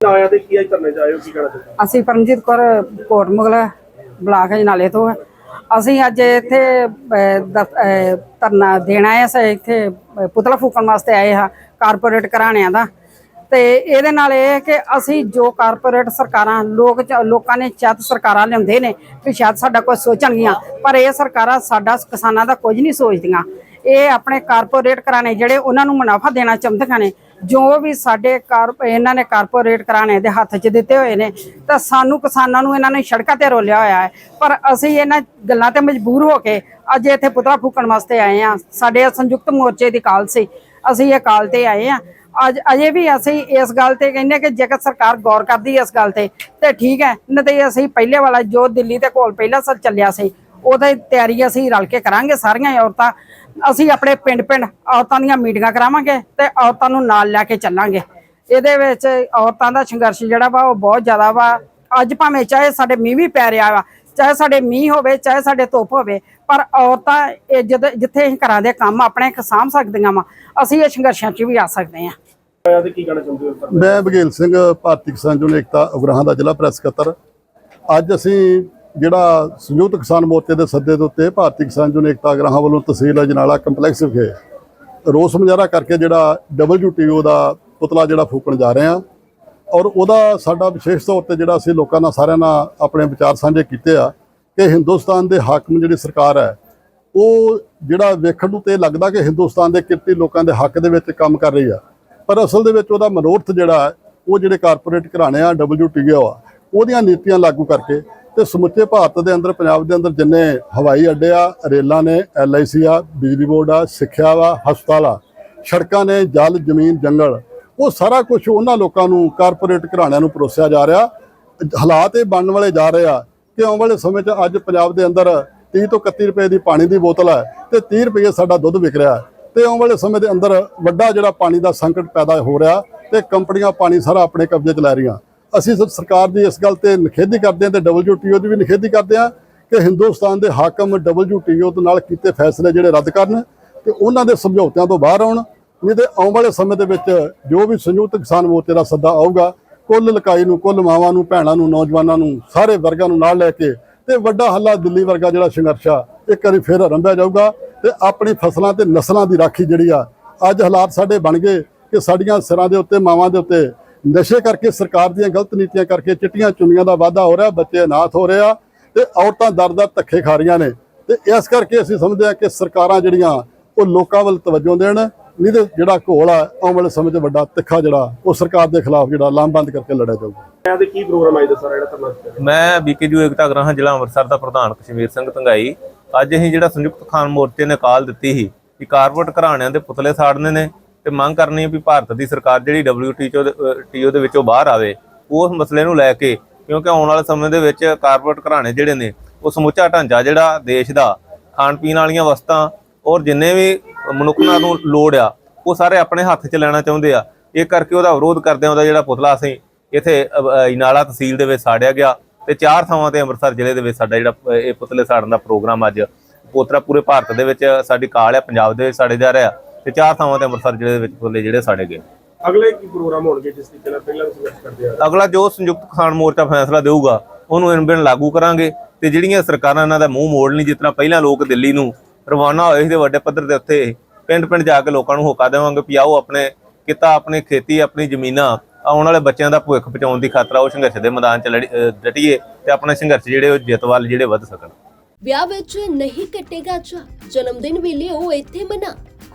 ਆਇਆ ਤੇ ਕੀ ਅੱਜ ਕਰਨਾ ਚਾਹੀਓ ਕੀ ਕਹਿਣਾ ਚਾਹੀਦਾ ਅਸੀਂ ਪਰਮਜੀਤ ਕੌਰ ਕੋਟ ਮੁਗਲ ਬਲਾਕ ਜਨਾਲੇ ਤੋਂ ਹਾਂ। ਅਸੀਂ ਅੱਜ ਇੱਥੇ ਅਹ, ਦ- ਅਹ, ਧਰਨਾ ਦੇਣਾ ਹੈ ਅਸੀਂ ਇੱਥੇ ਅਹ, ਪੁਤਲਾ ਫੂਕਣ ਵਾਸਤੇ ਆਏ ਹਾਂ ਕਾਰਪੋਰੇਟ ਘਰਾਣਿਆਂ ਦਾ। ਤੇ ਇਹਦੇ ਨਾਲ ਇਹ ਹੈ ਕਿ ਅਸੀਂ ਜੋ ਕਾਰਪੋਰੇਟ ਸਰਕਾਰਾਂ ਲੋਕ ਚ- ਲੋਕਾਂ ਨੇ ਸ਼ਾਇਦ ਸਰਕਾਰਾਂ ਲਿਆਉਂਦੇ ਨੇ ਵੀ ਸ਼ਾਇਦ ਸਾਡਾ ਕੁਝ ਸੋਚਣਗੀਆਂ ਪਰ ਇਹ ਸਰਕਾਰਾਂ ਸਾਡਾ ਕਿਸਾਨਾਂ ਦਾ ਕੁਝ ਨਹੀਂ ਸੋਚਦੀਆਂ। ਇਹ ਆਪਣੇ ਕਾਰਪੋਰੇਟ ਘਰਾਣੇ ਜਿਹੜੇ ਉਹਨਾਂ ਨੂੰ ਮੁਨਾਫਾ ਦੇਣਾ ਚਾਹੁੰਦੀਆਂ ਨੇ ਜੋ ਵੀ ਸਾਡੇ ਕਾਰ ਇਹਨਾਂ ਨੇ ਕਾਰਪੋਰੇਟ ਘਰਾਣੇ ਦੇ ਹੱਥ 'ਚ ਦਿੱਤੇ ਹੋਏ ਨੇ, ਤਾਂ ਸਾਨੂੰ ਕਿਸਾਨਾਂ ਨੂੰ ਇਹਨਾਂ ਨੇ ਸੜਕਾਂ ਤੇ ਰੋਲਿਆ ਹੋਇਆ ਹੈ। ਪਰ ਅਸੀਂ ਇਹਨਾਂ ਗੱਲਾਂ ਤੇ ਮਜਬੂਰ ਹੋ ਕੇ ਅੱਜ ਇੱਥੇ ਪੁਤਲਾ ਫੂਕਣ ਵਾਸਤੇ ਆਏ ਆ ਸਾਡੇ ਸੰਯੁਕਤ ਮੋਰਚੇ ਦੀ ਕਾਲ ਸੀ। ਅਸੀਂ ਇਹ ਕਾਲ ਤੇ ਆਏ ਆ ਅੱਜ ਅਜੇ ਵੀ ਅਸੀਂ ਇਸ ਗੱਲ ਤੇ ਕਹਿੰਦੇ ਕਿ ਜੇਕਰ ਸਰਕਾਰ ਗੌਰ ਕਰਦੀ ਹੈ ਇਸ ਗੱਲ ਤੇ ਤੇ ਠੀਕ ਹੈ। ਨਹੀਂ ਤੇ ਅਸੀਂ ਪਹਿਲੇ ਵਾਲਾ ਜੋ ਦਿੱਲੀ ਤੇ ਕੋਲ ਪਹਿਲਾ ਸਰ ਚੱਲਿਆ ਸੀ ਉਹਦੀ ਤਿਆਰੀ ਅਸੀਂ ਰਲ ਕੇ ਕਰਾਂਗੇ ਸਾਰੀਆਂ ਔਰਤਾਂ। ਅਸੀਂ ਆਪਣੇ ਪਿੰਡ ਪਿੰਡ ਔਰਤਾਂ ਦੀਆਂ ਮੀਟਿੰਗਾਂ ਕਰਾਵਾਂਗੇ ਤੇ ਔਰਤਾਂ ਨੂੰ ਨਾਲ ਲੈ ਕੇ ਚੱਲਾਂਗੇ। ਇਹਦੇ ਵਿੱਚ ਔਰਤਾਂ ਦਾ ਸੰਘਰਸ਼ ਜਿਹੜਾ ਵਾ ਉਹ ਬਹੁਤ ਜ਼ਿਆਦਾ ਵਾ। ਅੱਜ ਭਾਵੇਂ ਚਾਹੇ ਸਾਡੇ ਮੀਂਹ ਵੀ ਪੈ ਰਿਹਾ ਵਾ ਚਾਹੇ ਸਾਡੇ ਮੀਂਹ ਹੋਵੇ ਚਾਹੇ ਸਾਡੇ ਧੁੱਪ ਹੋਵੇ ਪਰ ਔਰਤਾਂ ਇਹ ਜਦ ਜਿੱਥੇ ਅਸੀਂ ਘਰਾਂ ਦੇ ਕੰਮ ਆਪਣੇ ਸਾਂਭ ਸਕਦੀਆਂ ਵਾ ਅਸੀਂ ਇਹ ਸੰਘਰਸ਼ਾਂ 'ਚ ਵੀ ਆ ਸਕਦੇ ਹਾਂ। ਆਇਆ ਤੇ ਕੀ ਕਹਿਣਾ ਚਾਹੁੰਦੇ ਹੋ ਸਰ ਮੈਂ ਬਘੇਲ ਸਿੰਘ ਭਾਰਤੀ ਕਿਸਾਨ ਯੂਨੀਅਨ ਏਕਤਾ ਉਗਰਾਹਾਂ ਦਾ ਜ਼ਿਲ੍ਹਾ ਪ੍ਰੈਸ ਸਕੱਤਰ। ਅੱਜ ਅਸੀਂ ਜਿਹੜਾ ਸੰਯੁਕਤ ਕਿਸਾਨ ਮੋਰਚੇ ਦੇ ਸੱਦੇ ਦੇ ਉੱਤੇ ਭਾਰਤੀ ਕਿਸਾਨ ਯੂਨੀਅਨ ਏਕਤਾ ਉਗਰਾਹਾਂ ਵੱਲੋਂ ਤਹਿਸੀਲ ਅਜਨਾਲਾ ਕੰਪਲੈਕਸ ਵਿਖੇ ਰੋਸ ਮੁਜ਼ਾਹਰਾ ਕਰਕੇ ਜਿਹੜਾ WTO ਦਾ ਪੁਤਲਾ ਜਿਹੜਾ ਫੂਕਣ ਜਾ ਰਹੇ ਹਾਂ ਔਰ ਉਹਦਾ ਸਾਡਾ ਵਿਸ਼ੇਸ਼ ਤੌਰ ਤੇ ਜਿਹੜਾ ਅਸੀਂ ਲੋਕਾਂ ਨਾਲ ਸਾਰਿਆਂ ਨਾਲ ਆਪਣੇ ਵਿਚਾਰ ਸਾਂਝੇ ਕੀਤੇ ਆ ਕਿ ਹਿੰਦੁਸਤਾਨ ਦੇ ਹਾਕਮ ਜਿਹੜੀ ਸਰਕਾਰ ਹੈ, ਉਹ ਜਿਹੜਾ ਵੇਖਣ ਨੂੰ ਤੇ ਇਹ ਲੱਗਦਾ ਕਿ ਹਿੰਦੁਸਤਾਨ ਦੇ ਕਿਰਤੀ ਲੋਕਾਂ ਦੇ ਹੱਕ ਦੇ ਵਿੱਚ ਕੰਮ ਕਰ ਰਹੀ ਆ, ਪਰ ਅਸਲ ਦੇ ਵਿੱਚ ਉਹਦਾ ਮਨੋਰਥ ਜਿਹੜਾ ਉਹ ਜਿਹੜੇ ਕਾਰਪੋਰੇਟ ਘਰਾਣੇ ਆ WTO ਆ, ਉਹਦੀਆਂ ਨੀਤੀਆਂ ਲਾਗੂ ਕਰਕੇ ਤੇ ਸਮੁੱਚੇ ਭਾਰਤ ਦੇ ਅੰਦਰ, ਪੰਜਾਬ ਦੇ ਅੰਦਰ ਜਿੰਨੇ ਹਵਾਈ ਅੱਡੇ ਆ, ਰੇਲਾਂ ਨੇ ਐਲਆਈਸੀ ਆ, ਬਿਜਲੀ ਬੋਰਡ ਆ, ਸਿੱਖਿਆ ਵਾ, ਹਸਪਤਾਲ ਆ, ਸੜਕਾਂ ਨੇ, ਜਲ, ਜ਼ਮੀਨ, ਜੰਗਲ, ਉਹ ਸਾਰਾ ਕੁਝ ਉਹਨਾਂ ਲੋਕਾਂ ਨੂੰ, ਕਾਰਪੋਰੇਟ ਘਰਾਣਿਆਂ ਨੂੰ ਪਰੋਸਿਆ ਜਾ ਰਿਹਾ। ਹਾਲਾਤ ਇਹ ਬਣਨ ਵਾਲੇ ਜਾ ਰਹੇ ਆ ਕਿ ਆਉਣ ਵਾਲੇ ਸਮੇਂ 'ਚ ਅੱਜ ਪੰਜਾਬ ਦੇ ਅੰਦਰ 30 ਤੋਂ 31 ਰੁਪਏ ਦੀ ਪਾਣੀ ਦੀ ਬੋਤਲ ਹੈ ਤੇ 30 ਰੁਪਏ ਸਾਡਾ ਦੁੱਧ ਵਿਕ ਰਿਹਾ। ਹੈ ਤੇ ਆਉਣ ਵਾਲੇ ਸਮੇਂ ਦੇ ਅੰਦਰ ਵੱਡਾ ਜਿਹੜਾ ਪਾਣੀ ਦਾ ਸੰਕਟ ਪੈਦਾ ਹੋ ਰਿਹਾ ਤੇ ਕੰਪਨੀਆਂ ਪਾਣੀ ਸਾਰਾ ਆਪਣੇ ਕਬਜ਼ੇ 'ਚ ਲੈ ਰਹੀਆਂ। ਅਸੀਂ ਸਰਕਾਰ ਦੀ ਇਸ ਗੱਲ ਤੇ ਨਿਖੇਧੀ ਕਰਦੇ ਹਾਂ ਤੇ WTO ਦੀ ਵੀ ਨਿਖੇਧੀ ਕਰਦੇ ਹਾਂ ਕਿ ਹਿੰਦੁਸਤਾਨ ਦੇ ਹਾਕਮ WTO ਦੇ ਨਾਲ ਕੀਤੇ ਫੈਸਲੇ ਜਿਹੜੇ ਰੱਦ ਕਰਨ ਤੇ ਉਹਨਾਂ ਦੇ ਸਮਝੌਤਿਆਂ ਤੋਂ ਬਾਹਰ ਆਉਣ, ਨਹੀਂ ਤੇ ਆਉਣ ਵਾਲੇ ਸਮੇਂ ਦੇ ਵਿੱਚ ਜੋ ਵੀ ਸੰਯੁਕਤ ਕਿਸਾਨ ਮੋਰਚੇ ਦਾ ਸੱਦਾ ਆਊਗਾ, ਕੁੱਲ ਲਕਾਈ ਨੂੰ, ਕੁੱਲ ਮਾਵਾਂ ਨੂੰ, ਭੈਣਾਂ ਨੂੰ, ਨੌਜਵਾਨਾਂ ਨੂੰ, ਸਾਰੇ ਵਰਗਾਂ ਨੂੰ ਨਾਲ ਲੈ ਕੇ ਤੇ ਵੱਡਾ ਹੱਲਾ ਦਿੱਲੀ ਵਰਗਾ ਜਿਹੜਾ ਸੰਘਰਸ਼ ਆ, ਇੱਕ ਵਾਰੀ ਫਿਰ ਆਰੰਭਿਆ ਜਾਊਗਾ ਤੇ ਆਪਣੀ ਫਸਲਾਂ ਤੇ ਨਸਲਾਂ ਦੀ ਰਾਖੀ ਜਿਹੜੀ ਆ, ਅੱਜ ਹਾਲਾਤ ਸਾਡੇ ਬਣ ਗਏ ਕਿ ਸਾਡੀਆਂ ਸਿਰਾਂ ਦੇ ਉੱਤੇ, ਮਾਵਾਂ ਦੇ ਉੱਤੇ ਨਸ਼ੇ ਕਰਕੇ ਸਰਕਾਰ ਦੀਆਂ ਗਲਤ ਨੀਤੀਆਂ ਕਰਕੇ ਚਿੱਟੀਆਂ ਚੁੰਨੀਆਂ ਦਾ ਵਾਧਾ ਹੋ ਰਿਹਾ ਬੱਚੇ ਅਨਾਥ ਹੋ ਰਹੇ ਆ ਤੇ ਔਰਤਾਂ ਦਰ ਦਰ ਧੱਕੇ ਖਾ ਰਹੀਆਂ ਨੇ। ਤੇ ਇਸ ਕਰਕੇ ਅਸੀਂ ਸਮਝਦੇ ਹਾਂ ਕਿ ਸਰਕਾਰਾਂ ਜਿਹੜੀਆਂ ਉਹ ਲੋਕਾਂ ਵੱਲ ਤਵੱਜੋ ਦੇਣ ਨਹੀਂ ਤੇ ਜਿਹੜਾ ਘੋਲ ਆ ਆਉਣ ਵਾਲੇ ਸਮੇਂ 'ਚ ਵੱਡਾ ਤਿੱਖਾ ਜਿਹੜਾ ਉਹ ਸਰਕਾਰ ਦੇ ਖਿਲਾਫ ਜਿਹੜਾ ਲਾਮਬੰਦ ਕਰਕੇ ਲੜਿਆ ਜਾਊਗਾ। ਆਇਆ ਤੇ ਕੀ ਪ੍ਰੋਗਰਾਮ ਆਇਆ ਸਰ ਜਿਹੜਾ ਚਾਹੀਦਾ। ਮੈਂ ਬੀਕੇਯੂ ਏਕਤਾ ਗ੍ਰਾਹਾਂ ਜ਼ਿਲ੍ਹਾ ਅੰਮ੍ਰਿਤਸਰ ਦਾ ਪ੍ਰਧਾਨ ਕਸ਼ਮੀਰ ਸਿੰਘ ਧੰਗਾਈ। ਅੱਜ ਅਸੀਂ ਜਿਹੜਾ ਸੰਯੁਕਤ ਖਾਨ ਮੋਰਚੇ ਨੇ ਕਾਲ ਦਿੱਤੀ ਸੀ ਕਿ ਕਾਰਪੋਰੇਟ ਘਰਾਣਿਆਂ ਦੇ ਪੁਤਲੇ ਸਾੜਨੇ ਨੇ। ਤੇ ਮੰਗ ਕਰਨੀ ਹੈ ਵੀ ਭਾਰਤ ਦੀ ਸਰਕਾਰ ਜਿਹੜੀ WTO ਦੇ ਅਹ TO ਦੇ ਵਿੱਚੋਂ ਬਾਹਰ ਆਵੇ ਉਸ ਮਸਲੇ ਨੂੰ ਲੈ ਕੇ ਕਿਉਂਕਿ ਆਉਣ ਵਾਲੇ ਸਮੇਂ ਦੇ ਵਿੱਚ ਕਾਰਪੋਰੇਟ ਘਰਾਣੇ ਜਿਹੜੇ ਨੇ ਉਹ ਸਮੁੱਚਾ ਢਾਂਚਾ ਜਿਹੜਾ ਦੇਸ਼ ਦਾ ਖਾਣ ਪੀਣ ਵਾਲੀਆਂ ਵਸਤਾਂ ਔਰ ਜਿੰਨੇ ਵੀ ਮਨੁੱਖਾਂ ਨੂੰ ਲੋੜ ਆ ਉਹ ਸਾਰੇ ਆਪਣੇ ਹੱਥ 'ਚ ਲੈਣਾ ਚਾਹੁੰਦੇ ਆ। ਇਹ ਕਰਕੇ ਉਹਦਾ ਵਿਰੋਧ ਕਰਦੇ ਉਹਦਾ ਜਿਹੜਾ ਪੁਤਲਾ ਅਸੀਂ ਇੱਥੇ ਅ, ਇਨਾਲਾ ਤਹਿਸੀਲ ਦੇ ਵਿੱਚ ਸਾੜਿਆ ਗਿਆ ਤੇ ਚਾਰ ਥਾਵਾਂ ਤੇ ਅੰਮ੍ਰਿਤਸਰ ਜ਼ਿਲ੍ਹੇ ਦੇ ਵਿੱਚ ਸਾਡਾ ਜਿਹੜਾ ਇਹ ਪੁਤਲੇ ਸਾੜਨ ਦਾ ਪ੍ਰੋਗਰਾਮ ਅੱਜ ਪੋਤਰਾ ਪੂਰੇ ਭਾਰਤ ਦੇ ਵਿੱਚ ਸਾਡੀ ਕਾਲ ਆ ਪੰਜਾਬ ਦੇ ਵਿੱਚ ਸਾੜੇ ਜਾ ਰਿਹਾ। ਤੇ ਚਾਰ ਥਾਵਾਂ ਤੇ ਅੰਮ੍ਰਿਤਸਰ ਜ਼ਿਲ੍ਹੇ ਦੇ ਵਿੱਚ ਪੁਤਲੇ ਜਿਹੜੇ ਸਾੜੇ ਗਏ। ਅਗਲੇ ਕੀ ਪ੍ਰੋਗਰਾਮ ਹੋਣਗੇ ਜਿਸ ਤਰੀਕੇ ਨਾਲ ਪਹਿਲਾਂ ਸੰਘਰਸ਼ ਕਰਦੇ ਆ? ਅਗਲਾ ਜੋ ਸੰਯੁਕਤ ਕਿਸਾਨ ਮੋਰਚਾ ਫੈਸਲਾ ਦੇਊਗਾ ਉਹਨੂੰ ਇਨਬਿਨ ਲਾਗੂ ਕਰਾਂਗੇ ਤੇ ਜਿਹੜੀਆਂ ਸਰਕਾਰਾਂ ਇਹਨਾਂ ਦਾ ਮੂੰਹ ਮੋੜ ਨਹੀਂ ਤਰ੍ਹਾਂ ਪਹਿਲਾਂ ਲੋਕ ਦਿੱਲੀ ਨੂੰ ਰਵਾਨਾ ਹੋਏ ਸੀ ਤੇ ਵੱਡੇ ਪੱਧਰ ਦੇ ਉੱਤੇ ਪਿੰਡ ਪਿੰਡ ਜਾ ਕੇ ਲੋਕਾਂ ਨੂੰ ਹੋਕਾ ਦੇਵਾਂਗੇ ਵੀ ਆਓ ਆਪਣੇ ਕਿੱਤਾ ਆਪਣੀ ਖੇਤੀ ਆਪਣੀ ਜ਼ਮੀਨਾਂ ਆਉਣ ਵਾਲੇ ਬੱਚਿਆਂ ਦਾ ਭਵਿੱਖ ਬਚਾਉਣ ਦੀ ਖਾਤਰ ਉਹ ਸੰਘਰਸ਼ ਦੇ ਮੈਦਾਨ 'ਚ ਡਟੀਏ ਤੇ ਆਪਣੇ ਸੰਘਰਸ਼ ਜਿਹੜੇ ਉਹ ਜਿੱਤ ਵੱਲ ਜਿਹੜੇ ਵੱਧ ਸਕਣ। ਵਿਆਹ ਵਿੱਚ ਨਹੀਂ ਕੱਟੇਗਾ ਚਾ ਜਨਮ ਦਿਨ ਵੇਲੇ ਉਹ ਇੱਥੇ ਮਨਾ